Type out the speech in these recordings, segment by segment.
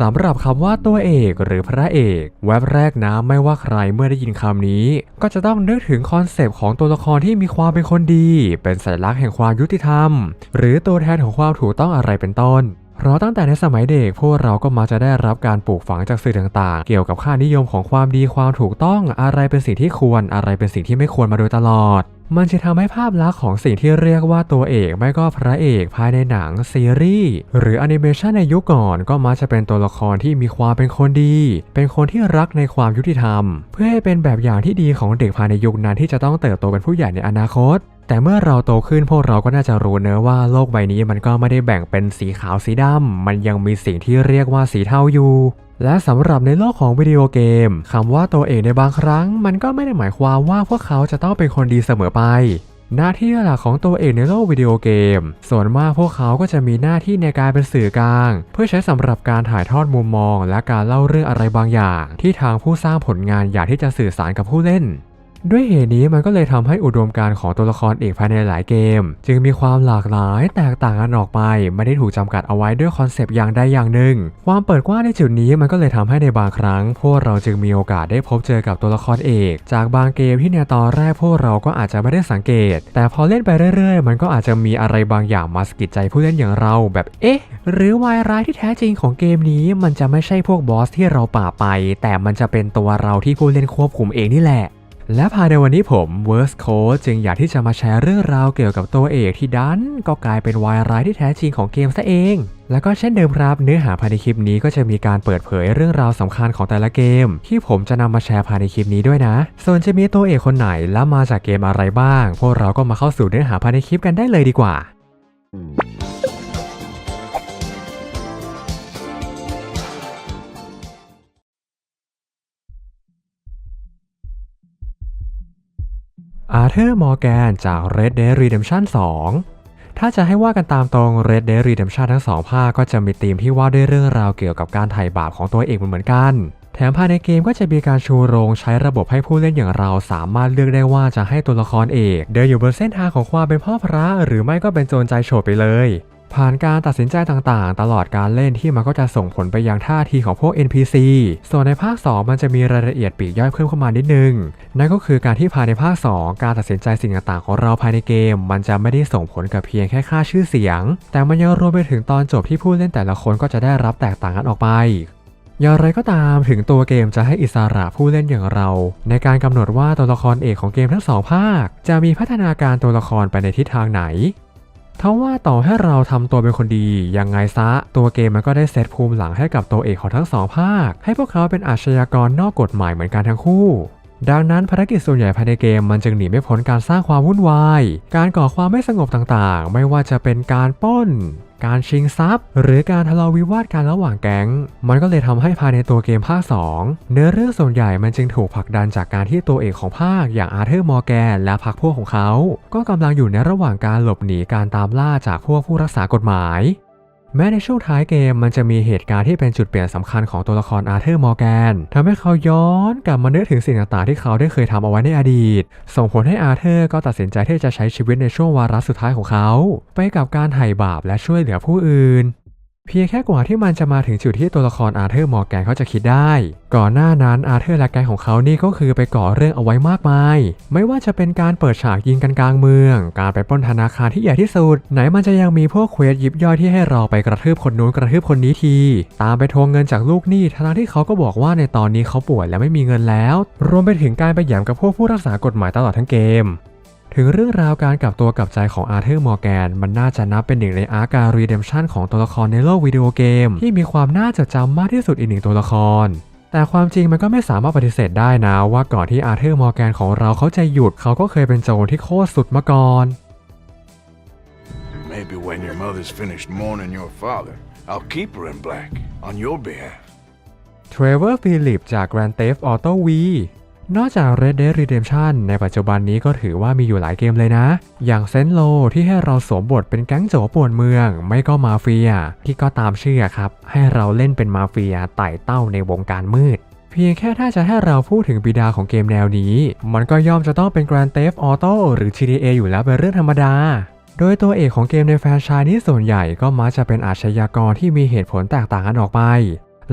สำหรับคำว่าตัวเอกหรือพระเอก แวบแรกนะไม่ว่าใครเมื่อได้ยินคำนี้ ก็จะต้องนึกถึงคอนเซปต์ของตัวละครที่มีความเป็นคนดี เป็นสัญลักษณ์แห่งความยุติธรรม หรือตัวแทนของความถูกต้องอะไรเป็นต้นเพราะตั้งแต่ในสมัยเด็กพวกเราก็มักจะได้รับการปลูกฝังจากสื่อต่างๆ เกี่ยวกับค่านิยมของความดีความถูกต้องอะไรเป็นสิ่งที่ควรอะไรเป็นสิ่งที่ไม่ควรมาโดยตลอด มันจะทำให้ภาพลักษณ์ของสิ่งที่เรียกว่าตัวเอกไม่ก็พระเอกภายในหนังซีรีส์หรือแอนิเมชันในยุคก่อนก็มักจะเป็นตัวละครที่มีความเป็นคนดี เป็นคนที่รักในความยุติธรรม เพื่อให้เป็นแบบอย่างที่ดีของเด็กภายในยุคนั้นที่จะต้องเติบโตเป็นผู้ใหญ่ในอนาคต แต่เมื่อเราโตขึ้นพวกเราก็น่าจะรู้เนอะว่าโลกใบนี้มันก็ไม่ได้แบ่งเป็นสีขาวสีดำมันยังมีสิ่งที่เรียกว่าสีเทาอยู่ และสำหรับในโลกของวิดีโอเกมคำว่าตัวเอกในบางครั้ง มันก็ไม่ได้หมายความว่าพวกเขาจะต้องเป็นคนดีเสมอไป หน้าที่หลักของตัวเอกในโลกวิดีโอเกม ส่วนมากพวกเขาก็จะมีหน้าที่ในการเป็นสื่อกลาง เพื่อใช้สำหรับการถ่ายทอดมุมมอง และการเล่าเรื่องอะไรบางอย่าง ที่ทางผู้สร้างผลงานอยากที่จะสื่อสารกับผู้เล่น ด้วยเหตุนี้มันก็เลยทำให้อุดมการณ์ของตัวละครเอกภายในหลายเกม จึงมีความหลากหลายแตกต่างกันออกไป ไม่ได้ถูกจำกัดเอาไว้ด้วยคอนเซปต์อย่างใดอย่างหนึ่ง ความเปิดกว้างในจุดนี้มันก็เลยทำให้ในบางครั้ง พวกเราจึงมีโอกาสได้พบเจอกับตัวละครเอก จากบางเกมที่ในตอนแรกพวกเราก็อาจจะไม่ได้สังเกต แต่พอเล่นไปเรื่อย ๆ มันก็อาจจะมีอะไรบางอย่างมาสะกิดใจผู้เล่นอย่างเราแบบเอ๊ะ หรือวายร้ายที่แท้จริงของเกมนี้ มันจะไม่ใช่พวกบอสที่เราป่าบไป แต่มันจะเป็นตัวเราที่ผู้เล่นควบคุมเองนี่แหละ และภายในวันนี้ผม w o r s t Code จึงอยากที่จะมาแชร์เรื่องราวเกี่ยวกับตัวเอกที่ดัน ก็กลายเป็นวายร้ายที่แท้จริงของเกมซะเอง แล้วก็เช่นเดิมครับ เนื้อหาภายในคลิปนี้ก็จะมีการเปิดเผยเรื่องราวสำคัญของแต่ละเกม ที่ผมจะนำมาแชร์ภายในคลิปนี้ด้วยนะ ส่วนจะมีตัวเอกคนไหนและมาจากเกมอะไรบ้าง พวกเราก็มาเข้าสู่เนื้อหาภายในคลิปกันได้เลยดีกว่า อาร์เธอร์มอร์แกนจาก Red Dead Redemption 2 ถ้าจะให้ว่ากันตามตรง Red Dead Redemption ทั้งสองภาคก็จะมีธีมที่ว่าด้วยเรื่องราวเกี่ยวกับการไถ่บาปของตัวเอกเหมือนกัน แถมภายในเกมก็จะมีการชูโรงใช้ระบบให้ผู้เล่นอย่างเราสามารถเลือกได้ว่าจะให้ตัวละครเอก เดินอยู่บนเส้นทางของความเป็นพ่อพระ หรือไม่ก็เป็นโจรใจโฉดไปเลย ผ่านการตัดสินใจต่างๆ ตลอดการเล่นที่มันก็จะส่งผลไปยังท่าทีของพวก NPC ส่วนในภาค 2 มันจะมีรายละเอียดปีกย่อยเพิ่มเข้ามานิดนึง นั่นก็คือการที่ภายในภาค 2 การตัดสินใจสิ่งต่างๆ ของเราภายในเกม มันจะไม่ได้ส่งผลกับเพียงแค่ค่าชื่อเสียง แต่มันยังรวมไปถึงตอนจบที่ผู้เล่นแต่ละคนก็จะได้รับแตกต่างกันออกไปอย่างไรก็ตามถึงตัวเกมจะให้อิสระผู้เล่นอย่างเรา ในการกำหนดว่าตัวละครเอกของเกมทั้งสองภาค จะมีพัฒนาการตัวละครไปในทิศทางไหน ทว่าต่อให้เราทำตัวเป็นคนดี ยังไงซะ ตัวเกมมันก็ได้เซตภูมิหลังให้กับตัวเอกของทั้งสองภาค ให้พวกเขาเป็นอาชญากรนอกกฎหมายเหมือนกันทั้งคู่ ดังนั้นภารกิจส่วนใหญ่ภายในเกมมันจึงหนีไม่พ้นการสร้างความวุ่นวาย การก่อความไม่สงบต่างๆ ไม่ว่าจะเป็นการป้น การชิงทรัพย์ หรือการทะเลาะวิวาทกันระหว่างแก๊ง มันก็เลยทำให้ภายในตัวเกมภาค 2 เนื้อเรื่องส่วนใหญ่มันจึงถูกผลักดันจากการที่ตัวเอกของภาคอย่างอาร์เธอร์มอร์แกนและพรรคพวกของเขา ก็กำลังอยู่ในระหว่างการหลบหนีการตามล่าจากพวกผู้รักษากฎหมาย แม้ในช่วงท้ายเกมมันจะมีเหตุการณ์ที่เป็นจุดเปลี่ยนสำคัญของตัวละครอาร์เธอร์มอร์แกนทำให้เขาย้อนกลับมานึกถึงสิ่งต่างๆที่เขาได้เคยทำเอาไว้ในอดีต ส่งผลให้อาร์เธอร์ก็ตัดสินใจที่จะใช้ชีวิตในช่วงวาระสุดท้ายของเขา ไปกับการไถ่บาปและช่วยเหลือผู้อื่น เพียงแค่กว่าที่มันจะมาถึงจุดที่ตัวละครอาร์เธอร์มอร์แกนเขาจะคิดได้ ก่อนหน้านั้นอาร์เธอร์และแกงของเขานี่ก็คือไปก่อเรื่องเอาไว้มากมาย ไม่ว่าจะเป็นการเปิดฉากยิงกันกลางเมือง การไปปล้นธนาคารที่ใหญ่ที่สุด ไหนมันจะยังมีพวกเควสยิบย่อยที่ให้เราไปกระทืบคนนู้นกระทืบคนนี้ที ตามไปทวงเงินจากลูกหนี้ทั้งที่เขาก็บอกว่าในตอนนี้เขาป่วยและไม่มีเงินแล้ว รวมไปถึงการไปหยามกับพวกผู้รักษากฎหมายตลอดทั้งเกม ถึงเรื่องราวการกลับตัวกลับใจของอาร์เธอร์มอร์แกน มันน่าจะนับเป็นหนึ่งในอาร์การรีเดมชันของตัวละครในโลกวิดีโอเกม ที่มีความน่าจดจำมากที่สุดอีกหนึ่งตัวละคร แต่ความจริงมันก็ไม่สามารถปฏิเสธได้นะ ว่าก่อนที่อาร์เธอร์มอร์แกนของเราเขาจะหยุดเขาก็เคยเป็นโจรที่โคตรสุดมาก่อน Maybe when your mother's finished mourning your father, I'll keep her in black on your behalf. เทรเวอร์ฟิลิปจาก Grand Theft Auto V นอกจาก Red Dead Redemption ในปัจจุบันนี้ก็ถือว่ามีอยู่หลายเกมเลยนะ อย่างเซนโลที่ให้เราสวมบทเป็นแก๊งโจป่วนเมือง ไม่ก็มาเฟีย ที่ก็ตามชื่อครับ ให้เราเล่นเป็นมาเฟียไต่เต้าในวงการมืด เพียงแค่ถ้าจะให้เราพูดถึงบิดาของเกมแนวนี้ มันก็ย่อมจะต้องเป็น Grand Theft Auto หรือ GTA อยู่แล้วเป็นเรื่องธรรมดาโดยตัวเอกของเกมในแฟรนไชส์นี้ส่วนใหญ่ก็มักจะเป็นอาชญากรที่มีเหตุผลแตกต่างกันออกไป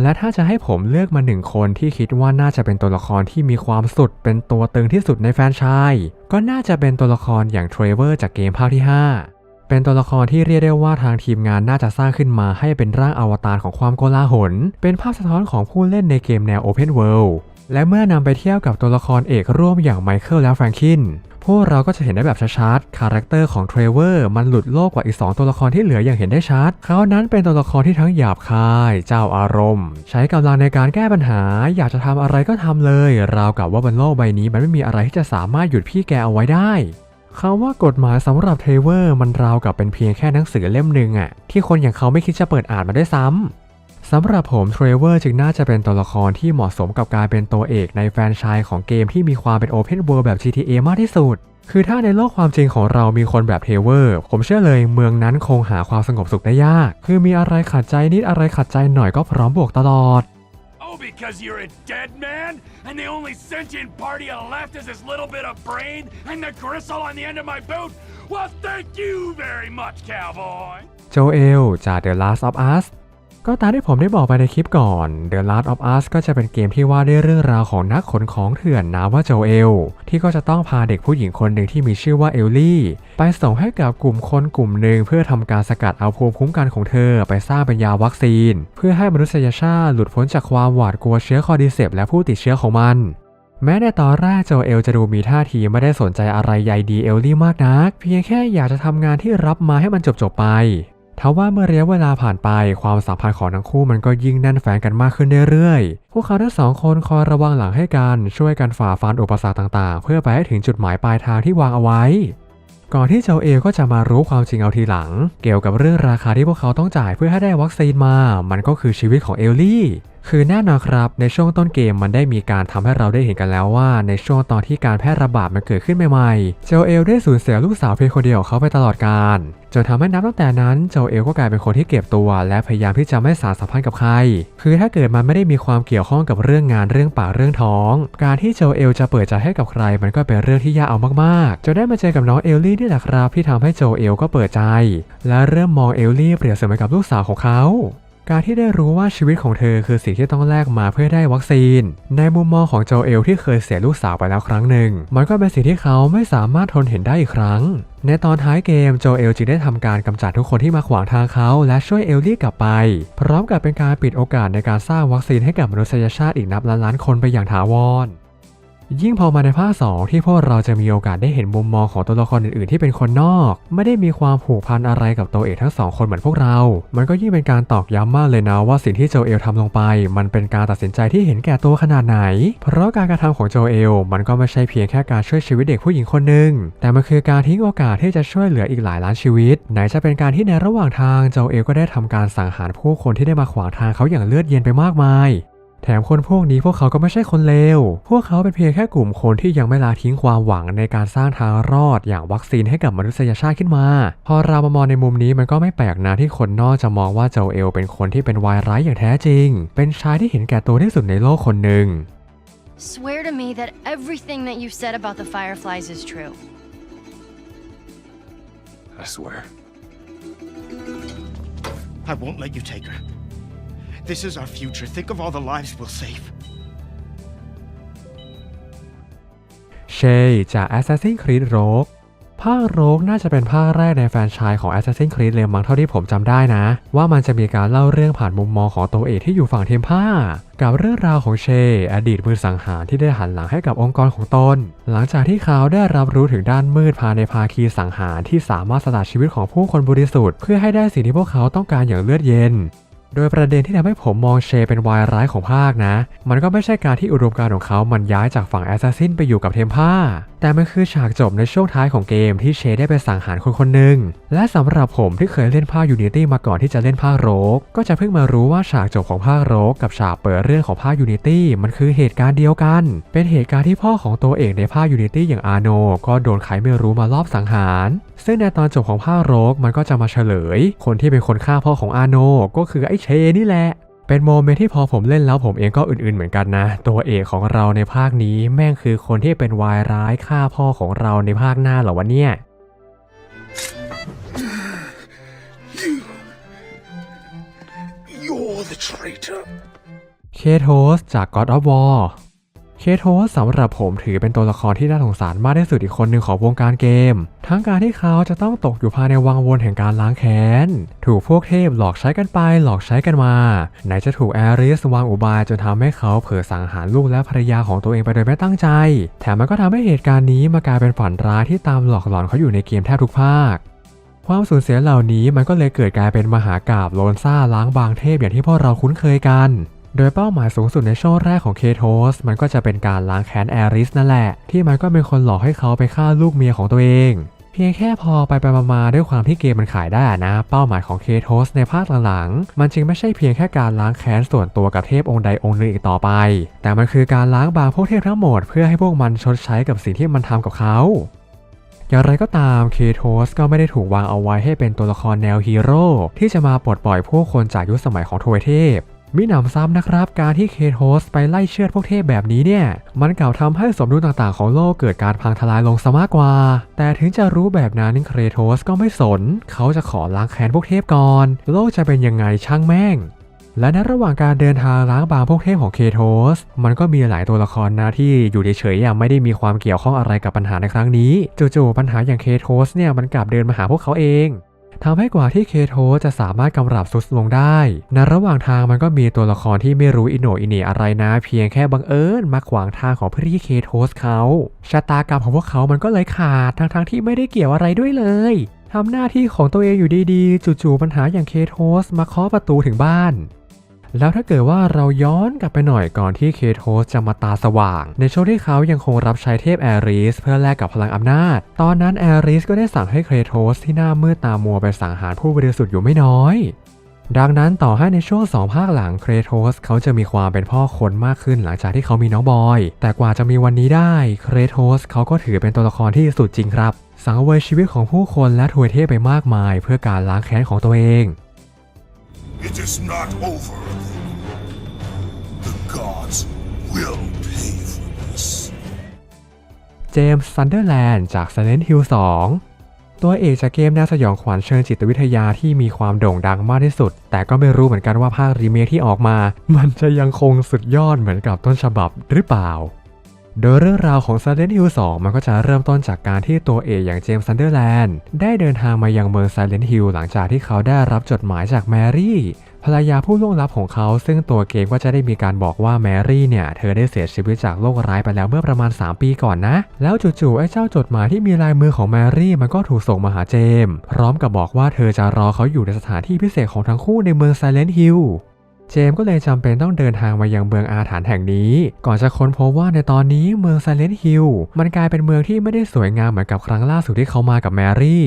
และถ้าจะให้ผมเลือกมาหนึ่งคนที่คิดว่าน่าจะเป็นตัวละครที่มีความสุดเป็นตัวตึงที่สุดในแฟนชายก็น่าจะเป็นตัวละครอย่างเทรเวอร์จากเกมภาคที่ 5 เป็นตัวละครที่เรียกได้ว่าทางทีมงานน่าจะสร้างขึ้นมาให้เป็นร่างอวตารของความโกลาหล เป็นภาพสะท้อนของผู้เล่นในเกมแนว Open World และเมื่อนำไปเทียบกับตัวละครเอกร่วมอย่างไมเคิลและแฟรงคิน พวกเราก็จะเห็นได้แบบชัดๆ คาแรคเตอร์ของเทรเวอร์มันหลุดโลกกว่าอีก 2 ตัวละครที่เหลืออย่างเห็นได้ชัด เขานั้นเป็นตัวละครที่ทั้งหยาบคาย เจ้าอารมณ์ ใช้กำลังในการแก้ปัญหา อยากจะทำอะไรก็ทำเลย ราวกับว่าบนโลกใบนี้มันไม่มีอะไรที่จะสามารถหยุดพี่แกเอาไว้ได้คำว่ากฎหมายสำหรับเทรเวอร์มันราวกับเป็นเพียงแค่หนังสือเล่มหนึ่งอะที่คนอย่างเขาไม่คิดจะเปิดอ่านมาด้วยซ้ำ สำหรับผมเทรเวอร์จึงน่าจะเป็นตัวละครที่เหมาะสมกับการเป็นตัวเอกในแฟรนไชส์ของเกมที่มีความเป็น Open World แบบ GTA มากที่สุด คือถ้าในโลกความจริงของเรามีคนแบบเทรเวอร์ ผมเชื่อเลยเมืองนั้นคงหาความสงบสุขได้ยาก คือมีอะไรขัดใจนิดอะไรขัดใจหน่อยก็พร้อมบวกตลอด Oh, because you're a dead man? And the only sentient part of you left is this little bit of brain and the gristle on the end of my boot? Well, thank you very much, cowboy. โจเอลจาก The Last of Us ก็ตามที่ผมได้บอกไปในคลิปก่อน The Last of Us ก็จะเป็นเกมที่ว่าด้วยเรื่องราวของนักขนของเถื่อนนามว่าโจเอล ที่ก็จะต้องพาเด็กผู้หญิงคนหนึ่งที่มีชื่อว่าเอลลี่ ไปส่งให้กับกลุ่มคนกลุ่มหนึ่งเพื่อทำการสกัดเอาภูมิคุ้มกันของเธอ ไปสร้างเป็นยาวัคซีน เพื่อให้มนุษยชาติหลุดพ้นจากความหวาดกลัวเชื้อคอร์ดิเซปและผู้ติดเชื้อของมัน แม้ในตอนแรกโจเอลจะดูมีท่าทีไม่ได้สนใจอะไรใยดีเอลลี่มากนัก เพียงแค่อยากจะทำงานที่รับมาให้มันจบๆไป ทว่าเมื่อระยะเวลาผ่านไปความสัมพันธ์ของทั้งคู่มันก็ยิ่งแน่นแฟนกันมากขึ้นเรื่อยๆ พวกเขาทั้งสองคนคอยระวังหลังให้กันช่วยกันฝ่าฟันอุปสรรคต่างๆ เพื่อไปให้ถึงจุดหมายปลายทางที่วางเอาไว้ ก่อนที่เจ้าเอลก็จะมารู้ความจริงเอาทีหลัง เกี่ยวกับเรื่องราคาที่พวกเขาต้องจ่ายเพื่อให้ได้วัคซีนมา มันก็คือชีวิตของเอลลี่ คือแน่นอนครับในช่วงต้นเกมมันได้มีการทำให้เราได้เห็นกันแล้วว่า ในช่วงตอนที่การแพร่ระบาดมันเกิดขึ้นใหม่ๆโจเอลได้สูญเสียลูกสาวเพียงคนเดียวเขาไปตลอดกาลจนทำให้นับตั้งแต่นั้นโจเอลก็กลายเป็นคนที่เก็บตัวและพยายามที่จะไม่สานสัมพันธ์กับใคร คือถ้าเกิดมันไม่ได้มีความเกี่ยวข้องกับเรื่องงานเรื่องปากเรื่องท้อง การที่โจเอลจะเปิดใจให้กับใคร มันก็เป็นเรื่องที่ยากเอามากๆจนได้มาเจอกับน้องเอลลี่นี่แหละครับที่ทำให้โจเอลก็เปิดใจ และเริ่มมองเอลลี่เปรียบเสมือนกับลูกสาวของเขา การที่ได้รู้ว่าชีวิตของเธอคือสิ่งที่ต้องแลกมาเพื่อได้วัคซีน ในมุมมองของโจเอลที่เคยเสียลูกสาวไปแล้วครั้งหนึ่ง มันก็เป็นสิ่งที่เขาไม่สามารถทนเห็นได้อีกครั้ง ในตอนท้ายเกมโจเอลจึงได้ทำการกำจัดทุกคนที่มาขวางทางเขา และช่วยเอลลี่กลับไป พร้อมกับเป็นการปิดโอกาสในการสร้างวัคซีนให้กับมนุษยชาติอีกนับล้านล้านคนไปอย่างถาวร ยิ่งพอมาในภาค2ที่พวกเราจะมีโอกาสได้เห็นมุมมองของตัวละครอื่นๆ ที่เป็นคนนอก ไม่ได้มีความผูกพันอะไรกับตัวเอกทั้งสองคนเหมือนพวกเรา มันก็ยิ่งเป็นการตอกย้ำมากเลยนะว่าสิ่งที่โจเอลทำลงไป มันเป็นการตัดสินใจที่เห็นแก่ตัวขนาดไหน เพราะการกระทำของโจเอลมันก็ไม่ใช่เพียงแค่การช่วยชีวิตเด็กผู้หญิงคนหนึ่งแต่มันคือการทิ้งโอกาสที่จะช่วยเหลืออีกหลายล้านชีวิต ไหนจะเป็นการที่ในระหว่างทางโจเอลก็ได้ทำการสังหารผู้คนที่ได้มาขวางทางเขาอย่างเลือดเย็นไปมากมาย แถมคนพวกนี้พวกเขาก็ไม่ใช่คนเลว พวกเขาเป็นเพียงแค่กลุ่มคนที่ยังไม่ละทิ้งความหวังในการสร้างทางรอดอย่างวัคซีนให้กับมนุษยชาติขึ้นมา พอเรามามองในมุมนี้มันก็ไม่แปลกนะที่คนนอกจะมองว่าโจเอลเป็นคนที่เป็นวายร้ายอย่างแท้จริง เป็นชายที่เห็นแก่ตัวที่สุดในโลกคนหนึ่ง Swear to me that everything that you said about the Fireflies is true. I swear. I won't let you take her. This is our future. Think of all the lives we'll save. เชยจาก Assassin's Creed Rogue ภาคโรกน่าจะเป็นภาคแรกในแฟรนไชายของ Assassin's Creed เลยมั้งเท่าที่ผมจำได้นะ ว่ามันจะมีการเล่าเรื่องผ่านมุมมองของตัวเอกที่อยู่ฝั่งเทมผ้า กับเรื่องราวของเช อดีตมือสังหารที่ได้หันหลังให้กับองค์กรของตน หลังจากที่เขาได้รับรู้ถึงด้านมืดภายในภาคีสังหารที่สามารถสละชีวิตของผู้คนบริสุทธิ์เพื่อให้ได้สิ่งที่พวกเขาต้องการอย่างเลือดเย็น โดยประเด็นที่ทำให้ผมมองเชเป็นวายร้ายของภาคนะ มันก็ไม่ใช่การที่อุดมการณ์ของเขามันย้ายจากฝั่งแอสซัสซินไปอยู่กับเทมผ้าแต่มันคือฉากจบในช่วงท้ายของเกมที่เชได้ไปสังหารคนคนหนึ่ง และสำหรับผมที่เคยเล่นภาคยูนิตี้มาก่อนที่จะเล่นภาคโรก ก็จะเพิ่งมารู้ว่าฉากจบของภาคโรกกับฉากเปิดเรื่องของภาคยูนิตี้มันคือเหตุการณ์เดียวกัน เป็นเหตุการณ์ที่พ่อของตัวเอกในภาคยูนิตี้อย่างอาโน ก็โดนใครไม่รู้มาลอบสังหาร ซึ่งในตอนจบของภาคโรกมันก็จะมาเฉลย คนที่เป็นคนฆ่าพ่อของอาโนก็คือไอ้เชนี่แหละ เป็นโมเมนต์ที่พอผมเล่นแล้วผมเองก็อื่นๆเหมือนกันนะ ตัวเอกของเราในภาคนี้แม่งคือคนที่เป็นวายร้ายฆ่าพ่อของเราในภาคหน้าเหรอวะเนี่ย You're the traitor. เคโทสจาก God of War เคโทสสำหรับผมถือเป็นตัวละครที่น่าสงสารมากที่สุดอีกคนหนึ่งของวงการเกม ทั้งการที่เขาจะต้องตกอยู่ภายในวังวนแห่งการล้างแค้น ถูกพวกเทพหลอกใช้กันไปหลอกใช้กันมา ไหนจะถูกแอริสวางอุบายจนทำให้เขาเผลอสังหารลูกและภรรยาของตัวเองไปโดยไม่ตั้งใจ แถมมันก็ทำให้เหตุการณ์นี้มากลายเป็นฝันร้ายที่ตามหลอกหลอนเขาอยู่ในเกมแทบทุกภาคความสูญเสียเหล่านี้มันก็เลยเกิดกลายเป็นมหากาบโลนซ่าล้างบางเทพอย่างที่พวกเราคุ้นเคยกัน โดยเป้าหมายสูงสุดในช่วงแรกของเคโทสมันก็จะเป็นการล้างแค้นแอริสนั่นแหละ ที่มันก็เป็นคนหลอกให้เขาไปฆ่าลูกเมียของตัวเอง เพียงแค่พอไปไปมาๆด้วยความที่เกมมันขายได้นะ เป้าหมายของเคโทสในภาคหลังๆ มันจึงไม่ใช่เพียงแค่การล้างแค้นส่วนตัวกับเทพองค์ใดองค์หนึ่งอีกต่อไป แต่มันคือการล้างบางพวกเทพทั้งหมดเพื่อให้พวกมันชดใช้กับสิ่งที่มันทำกับเขาอย่างไรก็ตามเคโทสก็ไม่ได้ถูกวางเอาไว้ให้เป็นตัวละครแนวฮีโร่ที่จะมาปลดปล่อยผู้คนจากยุคสมัยของทวยเทพ มิหนำซ้ำนะครับ การที่เคโทสไปไล่เชือดพวกเทพแบบนี้เนี่ย มันกล่าวทำให้สมดุลต่างๆของโลกเกิดการพังทลายลงซะมากกว่า แต่ถึงจะรู้แบบนั้นเคโทสก็ไม่สน เขาจะขอล้างแค้นพวกเทพก่อน โลกจะเป็นยังไงช่างแม่งและในระหว่างการเดินทางล้างบางพวกเทพของเคโทส มันก็มีหลายตัวละครนะที่อยู่เฉยๆอย่างไม่ได้มีความเกี่ยวข้องอะไรกับปัญหาในครั้งนี้ จู่ๆปัญหาอย่างเคโทสเนี่ยมันกลับเดินมาหาพวกเขาเอง ทำให้กว่าที่เคโทสจะสามารถกำราบซุดลงได้ ในระหว่างทางมันก็มีตัวละครที่ไม่รู้อิโหนอิเนอะไรนะ เพียงแค่บังเอิญมาขวางทางของพี่เคโทสเขา ชะตากรรมของพวกเขามันก็เลยขาดทั้งๆที่ไม่ได้เกี่ยวอะไรด้วยเลยทำหน้าที่ของตัวเองอยู่ดีๆ จู่ๆปัญหาอย่างเคโทสมาเคาะประตูถึงบ้าน แล้วถ้าเกิดว่าเราย้อนกลับไปหน่อยก่อนที่เคโทสจะมาตาสว่าง ในช่วงที่เขายังคงรับใช้เทพแอริสเพื่อแลกกับพลังอำนาจ ตอนนั้นแอริสก็ได้สั่งให้เคโทสที่หน้ามืดตามัวไปสังหารผู้บริสุทธิ์อยู่ไม่น้อยดังนั้นต่อให้ในช่วงสองภาคหลังเครโทสเขาจะมีความเป็นพ่อคนมากขึ้นหลังจากที่เขามีน้องบอย แต่กว่าจะมีวันนี้ได้เครโทสเขาก็ถือเป็นตัวละครที่สุดจริงครับ สังเวยชีวิตของผู้คนและถวยเทพไปมากมาย เพื่อการล้างแค้นของตัวเอง It is not over. The gods will pay for this. เจมส์ซันเดอร์แลนด์จาก Silent Hill 2 ตัวเอกจากเกมแนวสยองขวัญเชิงจิตวิทยาที่มีความโด่งดังมากที่สุด แต่ก็ไม่รู้เหมือนกันว่าภาครีเมคที่ออกมา มันจะยังคงสุดยอดเหมือนกับต้นฉบับหรือเปล่า โดยเรื่องราวของ Silent Hill 2 มันก็จะเริ่มต้นจากการที่ตัวเอกอย่างเจมส์ซันเดอร์แลนด์ได้เดินทางมายังเมือง Silent Hill หลังจากที่เขาได้รับจดหมายจากแมรี่ภรรยาผู้ล่วงลับของเขา ซึ่งตัวเกมก็จะได้มีการบอกว่าแมรี่เนี่ย เธอได้เสียชีวิตจากโรคร้ายไปแล้วเมื่อประมาณ 3 ปีก่อนนะ แล้วจู่ๆไอ้เจ้าจดหมายที่มีลายมือของแมรี่ มันก็ถูกส่งมาหาเจมส์พร้อมกับบอกว่าเธอจะรอเขาอยู่ในสถานที่พิเศษของทั้งคู่ในเมือง Silent Hill เจมส์ก็เลยจำเป็นต้องเดินทางมายังเมืองอาถรรพ์แห่งนี้ ก่อนจะค้นพบว่าในตอนนี้เมืองไซเลนต์ฮิลมันกลายเป็นเมืองที่ไม่ได้สวยงามเหมือนกับครั้งล่าสุดที่เขามากับแมรี่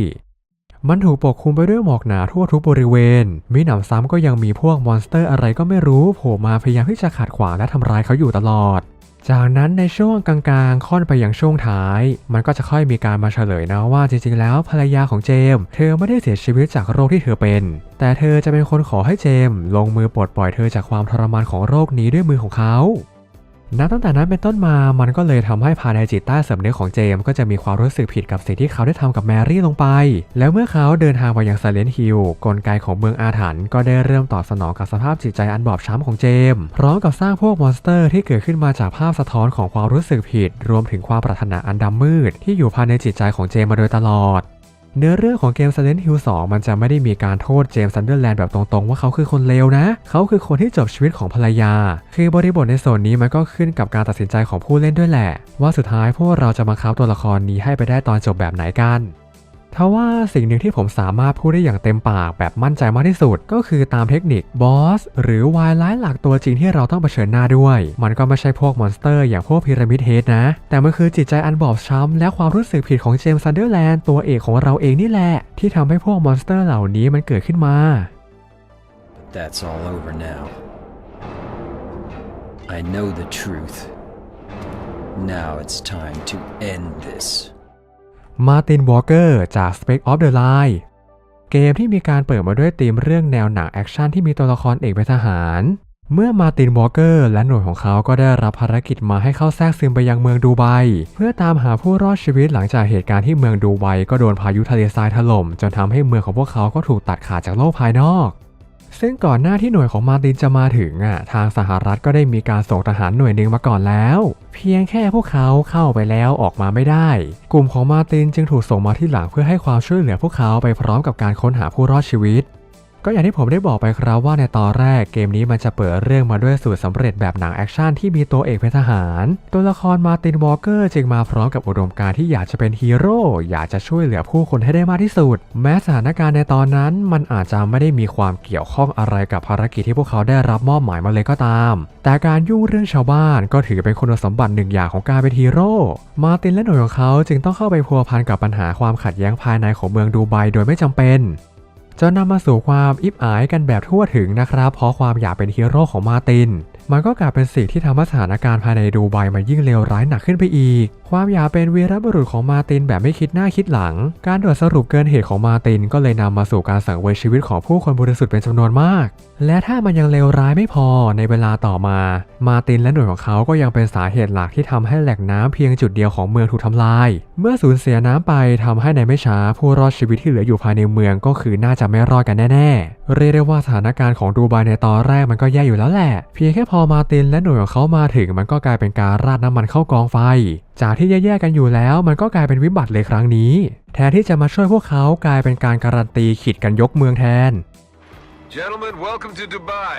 มันถูกปกคลุมไปด้วยหมอกหนาทั่วทุกบริเวณ มีหนำซ้ำก็ยังมีพวกมอนสเตอร์อะไรก็ไม่รู้โผล่มาพยายามที่จะขัดขวางและทำร้ายเขาอยู่ตลอด จากนั้นในช่วงกลางๆ ค่อนไปยังช่วงท้าย มันก็จะค่อยมีการมาเฉลยนะว่าจริงๆ แล้วภรรยาของเจมส์เธอไม่ได้เสียชีวิตจากโรคที่เธอเป็น แต่เธอจะเป็นคนขอให้เจมส์ลงมือปลดปล่อยเธอจากความทรมานของโรคนี้ด้วยมือของเขา นับตั้งแต่นั้นเป็นต้นมา มันก็เลยทำให้ภายในจิตใต้สำนึกของเจมส์ก็จะมีความรู้สึกผิดกับสิ่งที่เขาได้ทำกับแมรี่ลงไป แล้วเมื่อเขาเดินทางไปยังไซเลนฮิลกลไกของเมืองอาถรรพ์ก็ได้เริ่มตอบสนองกับสภาพจิตใจอันบอบช้ำของเจมส์พร้อมกับสร้างพวกมอนสเตอร์ที่เกิดขึ้นมาจากภาพสะท้อนของความรู้สึกผิด รวมถึงความปรารถนาอันดำมืด ที่อยู่ภายในจิตใจของเจมส์มาโดยตลอด เนื้อเรื่องของเกม Silent Hill 2 มันจะไม่ได้มีการโทษเจมส์ซันเดอร์แลนด์แบบตรงๆ ว่าเขาคือคนเลวนะ เขาคือคนที่จบชีวิตของภรรยา คือบริบทในส่วนนี้มันก็ขึ้นกับการตัดสินใจของผู้เล่นด้วยแหละ ว่าสุดท้ายพวกเราจะมาคับตัวละครนี้ให้ไปได้ตอนจบแบบไหนกัน ทว่าสิ่งหนึ่งที่ผมสามารถพูดได้อย่างเต็มปากแบบมั่นใจมากที่สุด ก็คือตามเทคนิคบอสหรือวายร้ายหลักตัวจริงที่เราต้องเผชิญหน้าด้วย มันก็ไม่ใช่พวกมอนสเตอร์อย่างพวกพีระมิดเฮดนะ แต่มันคือจิตใจอันบอบช้ำ และความรู้สึกผิดของเจมส์ซันเดอร์แลนด์ตัวเอกของเราเองนี่แหละ ที่ทำให้พวกมอนสเตอร์เหล่านี้มันเกิดขึ้นมา That's all over now. I know the truth. Now it's time to end this. มาตินวอลเกอร์จาก Spec of the Line เกมที่มีการเปิดมาด้วยธีมเรื่องแนวหนังแอคชั่นที่มีตัวละครเอกเป็นทหาร เมื่อมาตินวอลเกอร์และหน่วยของเขาก็ได้รับภารกิจมาให้เข้าแทรกซึมไปยังเมืองดูไบ เพื่อตามหาผู้รอดชีวิตหลังจากเหตุการณ์ที่เมืองดูไบก็โดนพายุทะเลทรายถล่ม จนทำให้เมืองของพวกเขาก็ถูกตัดขาดจากโลกภายนอก ซึ่งก่อนหน้าที่หน่วยของมาตินจะมาถึงอะทางสหรัฐก็ได้มีการส่งทหารหน่วยหนึ่งมาก่อนแล้ว เพียงแค่พวกเขาเข้าไปแล้วออกมาไม่ได้ กลุ่มของมาตินจึงถูกส่งมาที่หลังเพื่อให้ความช่วยเหลือพวกเขาไปพร้อมกับการค้นหาผู้รอดชีวิต ก็อย่างที่ผมได้บอกไปครับว่าในตอนแรกเกมนี้มันจะเปิดเรื่องมาด้วยสูตรสำเร็จแบบหนังแอคชั่นที่มีตัวเอกเป็นทหาร ตัวละครมาตินวอลเกอร์จึงมาพร้อมกับอุดมการณ์ที่อยากจะเป็นฮีโร่อยากจะช่วยเหลือผู้คนให้ได้มากที่สุด แม้สถานการณ์ในตอนนั้น มันอาจจะไม่ได้มีความเกี่ยวข้องอะไรกับภารกิจที่พวกเขาได้รับมอบหมายมาเลยก็ตาม แต่การยุ่งเรื่องชาวบ้านก็ถือเป็นคุณสมบัติหนึ่งอย่างของการเป็นฮีโร่มาตินและหน่วยของเขาจึงต้องเข้าไปพัวพันกับปัญหาความขัดแย้งภายในของเมืองดูไบโดยไม่จำเป็น จนนำมาสู่ความอิบอายกันแบบทั่วถึงนะครับ เพราะความอยากเป็นฮีโร่ของมาติน มันก็กลายเป็นสิ่งที่ทำให้สถานการณ์ภายในดูไบมันยิ่งเลวร้ายหนักขึ้นไปอีก ความอยากเป็นวีรบุรุษของมาตินแบบไม่คิดหน้าคิดหลัง การด่วนสรุปเกินเหตุของมาตินก็เลยนำมาสู่การสังเวยชีวิตของผู้คนบริสุทธิ์เป็นจำนวนมาก และถ้ามันยังเลวร้ายไม่พอในเวลาต่อมา มาตินและหน่วยของเขาก็ยังเป็นสาเหตุหลักที่ทำให้แหล่งน้ำเพียงจุดเดียวของเมืองถูกทำลาย เมื่อสูญเสียน้ำไปทำให้ในไม่ช้าผู้รอดชีวิตที่เหลืออยู่ภายในเมืองก็คือน่าจะไม่รอดกันแน่ๆ เรียกได้ว่าสถานการณ์ของดูไบในตอนแรกมันก็แย่อยู่แล้วแหละ เพียงแค่พอมาร์ตินและหน่วยของเขามาถึงมันก็กลายเป็นการราดน้ำมันเข้ากองไฟ จากที่แย่ๆกันอยู่แล้ว มันก็กลายเป็นวิบัติเลยครั้งนี้ แทนที่จะมาช่วยพวกเขากลายเป็นการการันตีขีดกันยกเมืองแทน Gentlemen, welcome to Dubai.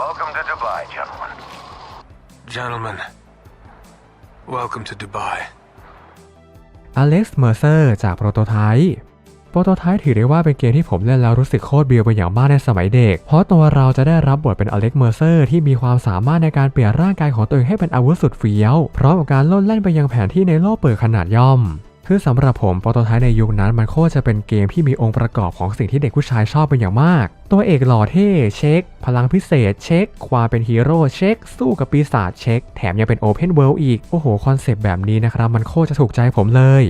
Welcome to Dubai, gentlemen. Gentlemen, welcome to Dubai. อเล็กซ์ เมอร์เซอร์ จากโปรโตไทป์ โปรโตไทป์ถือได้ว่าเป็นเกมที่ผมเล่นแล้วรู้สึกโคตรเบียวเป็นอย่างมากในสมัยเด็ก เพราะตัวเราจะได้รับบทเป็นอเล็กเมอร์เซอร์ที่มีความสามารถในการเปลี่ยนร่างกายของตัวเองให้เป็นอาวุธสุดเฟี้ยวพร้อมกับการล่นแล่นไปยังแผนที่ในโลกเปิดขนาดย่อมคือสำหรับผมโปรโตไทป์ในยุคนั้นมันโคตรจะเป็นเกมที่มีองค์ประกอบของสิ่งที่เด็กผู้ชายชอบเป็นอย่างมาก ตัวเอกหล่อเท่เช็ค พลังพิเศษเช็ค ความเป็นฮีโร่เช็ค สู้กับปีศาจเช็ค แถมยังเป็นโอเพนเวิลด์อีก โอ้โห คอนเซปต์แบบนี้นะครับ มันโคตรจะถูกใจผมเลย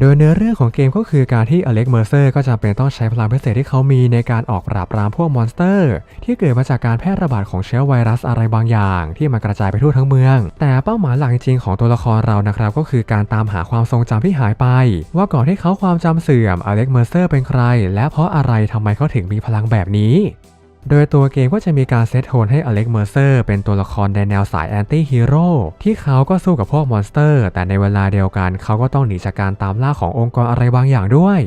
โดยเนื้อเรื่องของเกมก็คือการที่อเล็กเมอร์เซอร์ก็จำเป็นต้องใช้พลังพิเศษที่เขามีในการออกปราบปรามพวกมอนสเตอร์ ที่เกิดมาจากการแพร่ระบาดของเชื้อไวรัสอะไรบางอย่าง ที่มันกระจายไปทั่วทั้งเมือง แต่เป้าหมายหลักจริงๆของตัวละครเรานะครับก็คือการตามหาความทรงจำที่หายไป ว่าก่อนที่เขาความจำเสื่อมอเล็กเมอร์เซอร์เป็นใคร และเพราะอะไรทำไมเขาถึงมีพลังแบบนี้ โดยตัวเกมก็จะมีการเซตโทนให้อเล็กเมอร์เซอร์เป็นตัวละครในแนวสายแอนตี้ฮีโร่ที่เขาก็สู้กับพวกมอนสเตอร์ แต่ในเวลาเดียวกันเขาก็ต้องหนีจากการตามล่าขององค์กรอะไรบางอย่างด้วย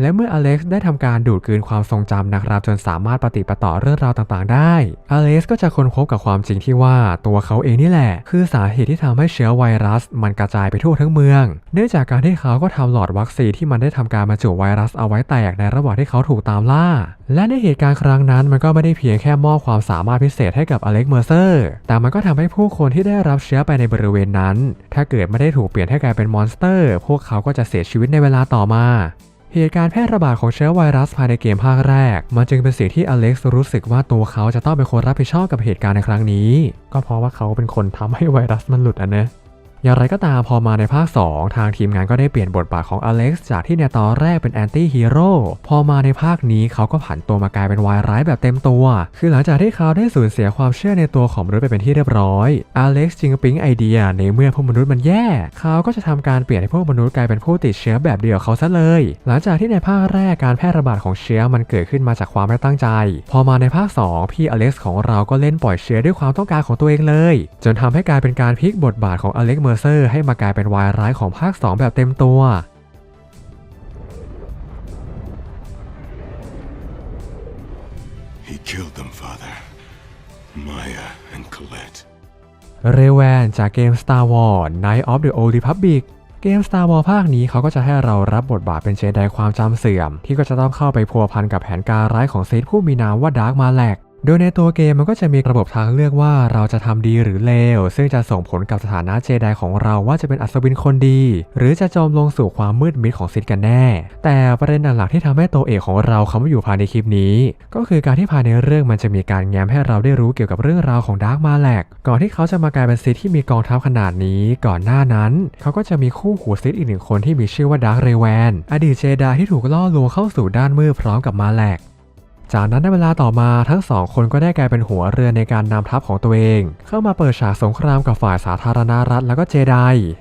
และเมื่ออเล็กซ์ได้ทำการดูดกลืนความทรงจำนะครับ จนสามารถปฏิปต่อเรื่องราวต่างๆ ได้ อเล็กซ์ก็จะค้นพบกับความจริงที่ว่าตัวเขาเองนี่แหละ คือสาเหตุที่ทำให้เชื้อไวรัส มันกระจายไปทั่วทั้งเมือง เนื่องจากการที่เขาก็ทำหลอดวัคซีนที่มันได้ทำการบรรจุไวรัสเอาไว้แตกในระหว่างที่เขาถูกตามล่า และในเหตุการณ์ครั้งนั้นมันก็ไม่ได้เพียงแค่มอบความสามารถพิเศษให้กับอเล็กซ์เมอร์เซอร์ แต่มันก็ทำให้ผู้คนที่ได้รับเชื้อไปในบริเวณนั้น ถ้าเกิดไม่ได้ถูกเปลี่ยนให้กลายเป็นมอนสเตอร์ พวกเขาก็จะเสียชีวิตในเวลาต่อมา เหตุการณ์แพร่ระบาดของเชื้อไวรัสภายในเกมภาคแรก มันจึงเป็นสิ่งที่อเล็กซ์รู้สึกว่าตัวเขาจะต้องเป็นคนรับผิดชอบกับเหตุการณ์ในครั้งนี้ ก็เพราะว่าเขาเป็นคนทำให้ไวรัสมันหลุดอะเนะ อย่างไรก็ตามพอมาในภาค 2 ทางทีมงานก็ได้เปลี่ยนบทบาทของอเล็กซ์จากที่ในตอนแรกเป็นแอนตี้ฮีโร่พอมาในภาคนี้เขาก็ผันตัวมากลายเป็นวายร้ายแบบเต็มตัว คือหลังจากที่เขาได้สูญเสียความเชื่อในตัวของมนุษย์ไปเป็นที่เรียบร้อยอเล็กซ์จึงปิ๊งไอเดียในเมื่อพวกมนุษย์มันแย่ เขาก็จะทำการเปลี่ยนให้พวกมนุษย์กลายเป็นผู้ติดเชื้อแบบเดียวเขาซะเลย หลังจากที่ในภาคแรกการแพร่ระบาดของเชื้อมันเกิดขึ้นมาจากความไม่ตั้งใจ พอมาในภาค 2 พี่อเล็กซ์ของเราก็เล่นปล่อยเชื้อด้วยความต้องการของตัวเองเลย จนทำให้กลายเป็นการพลิกบทบาทของอเล็กซ์เมอร์เซอร์ให้มากลายเป็นวายร้ายของภาค 2 แบบเต็มตัว He killed them, Father. Maya and Colette. เรแวนจากเกม Star Wars Night of the Old Republic เกม Star Wars ภาคนี้เขาก็จะให้เรารับบทบาทเป็นเจไดความจำเสื่อม ที่ก็จะต้องเข้าไปพัวพันกับแผนการร้ายของเซธผู้มีนามว่าดาร์กมาแลก โดยในตัวเกมมันก็จะมีระบบทางเลือกว่าเราจะทำดีหรือเลว ซึ่งจะส่งผลกับสถานะเจไดของเราว่าจะเป็นอัศวินคนดี หรือจะจมลงสู่ความมืดมิดของซิดกันแน่ แต่ประเด็นหลักๆที่ทำให้ตัวเอกของเราเขามาอยู่ภายในคลิปนี้ ก็คือการที่ภายในเรื่องมันจะมีการแง้มให้เราได้รู้เกี่ยวกับเรื่องราวของดาร์กมาแลกก่อนที่เขาจะมากลายเป็นซิดที่มีกองทัพขนาดนี้ ก่อนหน้านั้น เขาก็จะมีคู่หูซิดอีกหนึ่งคนที่มีชื่อว่าดาร์กเรแวนอดีตเจไดที่ถูกล่อลวงเข้าสู่ด้านมืดพร้อมกับมาแลก จากนั้นในเวลาต่อมาทั้งสองคนก็ได้กลายเป็นหัวเรือในการนำทัพของตัวเอง เข้ามาเปิดฉากสงครามกับฝ่ายสาธารณรัฐแล้วก็เจได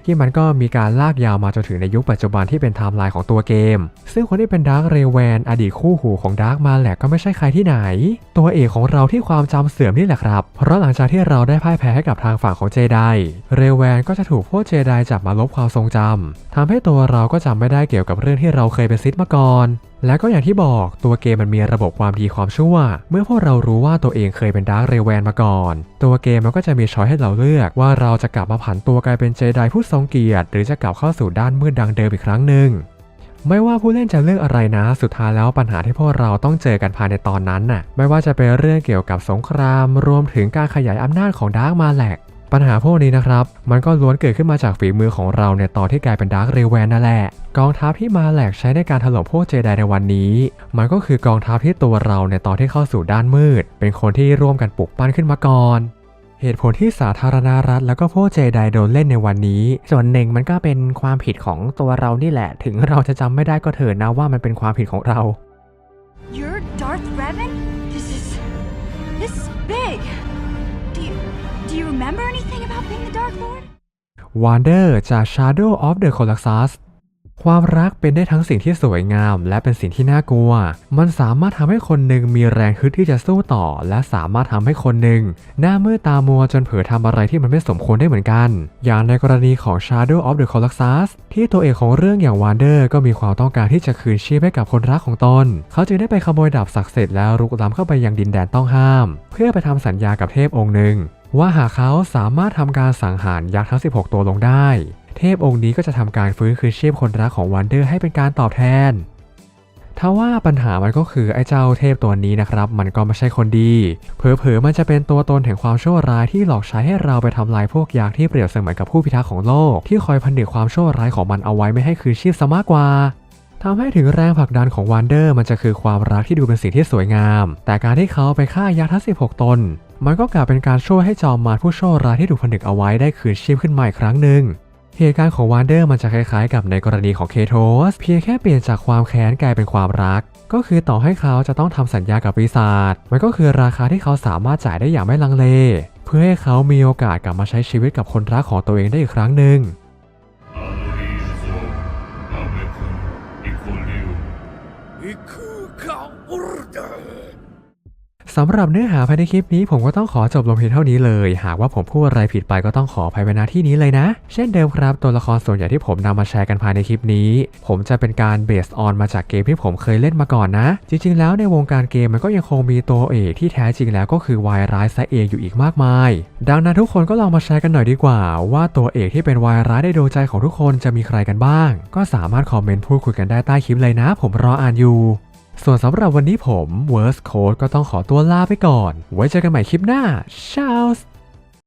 ที่มันก็มีการลากยาวมาจนถึงในยุคปัจจุบันที่เป็นไทม์ไลน์ของตัวเกม ซึ่งคนที่เป็นดาร์กเรแวนอดีตคู่หูของดาร์กมาแหลกก็ไม่ใช่ใครที่ไหน ตัวเอกของเราที่ความจำเสื่อมนี่แหละครับ เพราะหลังจากที่เราได้พ่ายแพ้ให้กับทางฝั่งของเจไดเรแวนก็จะถูกพวกเจไดจับมาลบความทรงจำทำให้ตัวเราก็จำไม่ได้เกี่ยวกับเรื่องที่เราเคยเป็นซิดมาก่อนและก็อย่างที่บอกตัวเกมมันมีระบบความดีความชั่ว เมื่อพวกเรารู้ว่าตัวเองเคยเป็นดาร์กเรแวนมาก่อน ตัวเกมมันก็จะมีช้อยให้เราเลือกว่าเราจะกลับมาผันตัวกลายเป็นเจไดผู้ทรงเกียรติ หรือจะกลับเข้าสู่ด้านมืดดังเดิมอีกครั้งหนึ่งไม่ว่าผู้เล่นจะเลือกอะไรนะ สุดท้ายแล้วปัญหาที่พวกเราต้องเจอกันภายในตอนนั้นน่ะ ไม่ว่าจะเป็นเรื่องเกี่ยวกับสงคราม รวมถึงการขยายอำนาจของดาร์กมาแลก ปัญหาพวกนี้นะครับ มันก็ล้วนเกิดขึ้นมาจากฝีมือของเราในตอนที่กลายเป็นดาร์กเรแวนนั่นแหละ กองทัพที่มาแหลกใช้ในการถล่มพวกเจไดในวันนี้ มันก็คือกองทัพที่ตัวเราในตอนที่เข้าสู่ด้านมืด เป็นคนที่ร่วมกันปลุกปั้นขึ้นมาก่อนเหตุผลที่สาธารณรัฐแล้วก็พวกเจไดโดนเล่นในวันนี้ ส่วนหนึ่งมันก็เป็นความผิดของตัวเรานี่แหละ ถึงเราจะจำไม่ได้ก็เถิดนะว่ามันเป็นความผิดของเรา You're Darth Revan? This is. This is big. Do you. Do you remember anything about being the Dark Lord? Wander จาก Shadow of the Colossus ความรักเป็นได้ทั้งสิ่งที่สวยงาม และเป็นสิ่งที่น่ากลัว มันสามารถทำให้คนหนึ่งมีแรงฮึดที่จะสู้ต่อ และสามารถทำให้คนหนึ่งหน้ามืดตามัวจนเผลอทำอะไรที่มันไม่สมควรได้เหมือนกัน อย่างในกรณีของ Shadow of the Colossus ที่ตัวเอกของเรื่องอย่าง Wander ก็มีความต้องการที่จะคืนชีพให้กับคนรักของตน เขาจึงได้ไปขโมยดาบศักดิ์สิทธิ์แล้วรุกล้ำเข้าไปยังดินแดนต้องห้าม เพื่อไปทำสัญญากับเทพองค์หนึ่ง ว่าหากเขาสามารถทำการสังหารยักษ์ทั้ง 16 ตัวลงได้ เทพองค์นี้ก็จะทำการฟื้นคืนชีพคนรักของวันเดอร์ให้เป็นการตอบแทนทว่าปัญหามันก็คือไอ้เจ้าเทพตัวนี้นะครับ มันก็ไม่ใช่คนดี เผลอๆมันจะเป็นตัวตนแห่งความชั่วร้ายที่หลอกใช้ให้เราไปทำลายพวกยักษ์ที่เปรียบเสมือนกับผู้พิทักษ์ของโลก ที่คอยพันดึกความชั่วร้ายของมันเอาไว้ไม่ให้คืนชีพซะมากกว่าทำให้ถึงแรงผลักดันของวันเดอร์มันจะคือความรักที่ดูเป็นสิ่งที่สวยงาม แต่การที่เขาไปฆ่ายักษ์ทั้ง16 ตน มันก็กลายเป็นการช่วยให้จอมมารผู้โชว์ร้ายที่ถูกผนึกเอาไว้ได้คืนชีพขึ้นมาอีกครั้งหนึ่งเหตุการณ์ของวานเดอร์มันจะคล้ายๆกับในกรณีของเคโทสเพียงแค่เปลี่ยนจากความแค้นกลายเป็นความรัก ก็คือต่อให้เขาจะต้องทำสัญญากับปีศาจมันก็คือราคาที่เขาสามารถจ่ายได้อย่างไม่ลังเล เพื่อให้เขามีโอกาสกลับมาใช้ชีวิตกับคนรักของตัวเองได้อีกครั้งหนึ่ง สำหรับเนื้อหาภายในคลิปนี้ผมก็ต้องขอจบลงเพียงเท่านี้เลย หากว่าผมพูดอะไรผิดไปก็ต้องขออภัยไว้ณที่นี้เลยนะ เช่นเดิมครับตัวละครส่วนใหญ่ที่ผมนำมาแชร์กันภายในคลิปนี้ ผมจะเป็นการเบสออนมาจากเกมที่ผมเคยเล่นมาก่อนนะ จริง ๆ แล้วในวงการเกมมันก็ยังคงมีตัวเอกที่แท้จริงแล้วก็คือวายร้ายซะเองอยู่อีกมากมาย ดังนั้นทุกคนก็ลองมาแชร์กันหน่อยดีกว่า ว่าตัวเอกที่เป็นวายร้ายในดวงใจของทุกคนจะมีใครกันบ้าง ก็สามารถคอมเมนต์พูดคุยกันได้ใต้คลิปเลยนะ ผมรออ่านอยู่ ส่วนสำหรับวันนี้ผม Worst Code ก็ต้องขอตัวลาไปก่อน ไว้เจอกันใหม่คลิปหน้าชาส